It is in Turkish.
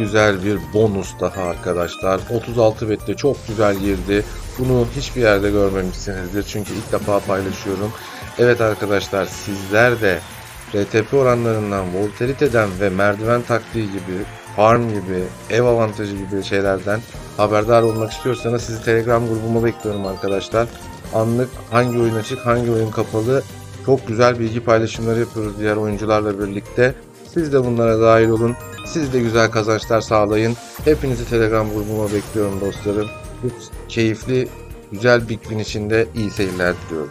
güzel bir bonus daha arkadaşlar. 36 bette çok güzel girdi. Bunu hiçbir yerde görmemişsinizdir çünkü ilk defa paylaşıyorum. Evet arkadaşlar sizler de RTP oranlarından, volatiliteden ve merdiven taktiği gibi, farm gibi, ev avantajı gibi şeylerden haberdar olmak istiyorsanız sizi Telegram grubuma bekliyorum arkadaşlar. Anlık hangi oyun açık, hangi oyun kapalı çok güzel bilgi paylaşımları yapıyoruz diğer oyuncularla birlikte. Siz de bunlara dahil olun. Siz de güzel kazançlar sağlayın. Hepinizi Telegram grubuma bekliyorum dostlarım. Keyifli, güzel Big Win için de iyi seyirler diliyorum.